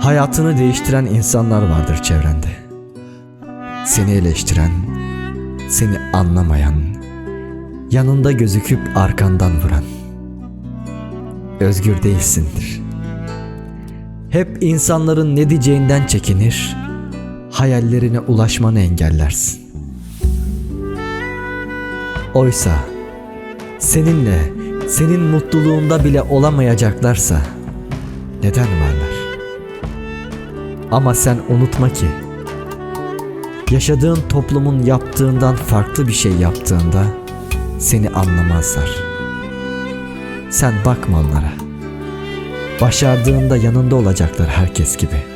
Hayatını değiştiren insanlar vardır çevrende. Seni eleştiren, seni anlamayan, yanında gözüküp arkandan vuran. Özgür değilsindir. Hep insanların ne diyeceğinden çekinir, hayallerine ulaşmanı engellersin. Oysa seninle, senin mutluluğunda bile olamayacaklarsa neden varlar? Ama sen unutma ki yaşadığın toplumun yaptığından farklı bir şey yaptığında seni anlamazlar. Sen bakma onlara. Başardığında yanında olacaklar herkes gibi.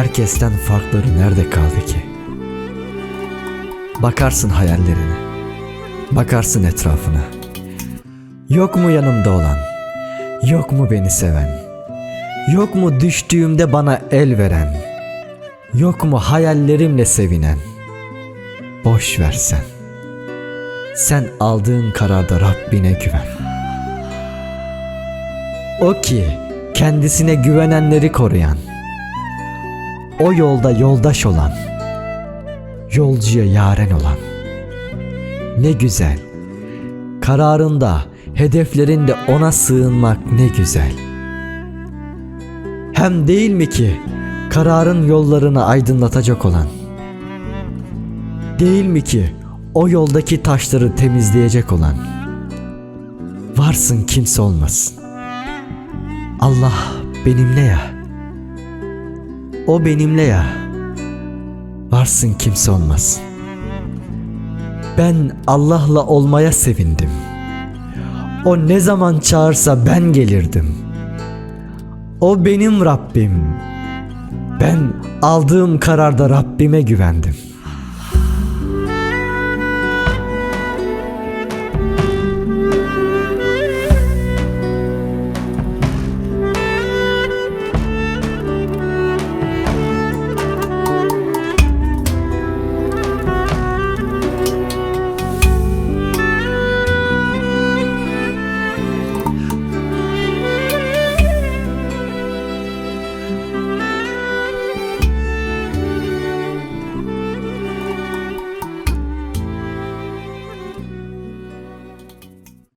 Herkesten farkları nerede kaldı ki? Bakarsın hayallerine. Bakarsın etrafına. Yok mu yanımda olan? Yok mu beni seven? Yok mu düştüğümde bana el veren? Yok mu hayallerimle sevinen? Boş ver sen. Sen aldığın kararda Rabbine güven. O ki kendisine güvenenleri koruyan. O yolda yoldaş olan. Yolcuya yaren olan. Ne güzel. Kararında, hedeflerinde ona sığınmak ne güzel. Hem değil mi ki kararın yollarını aydınlatacak olan? Değil mi ki o yoldaki taşları temizleyecek olan? Varsın kimse olmasın. Allah benimle ya. O benimle ya. Varsın kimse olmasın. Ben Allah'la olmaya sevindim. O ne zaman çağırsa ben gelirdim. O benim Rabbim. Ben aldığım kararda Rabbime güvendim.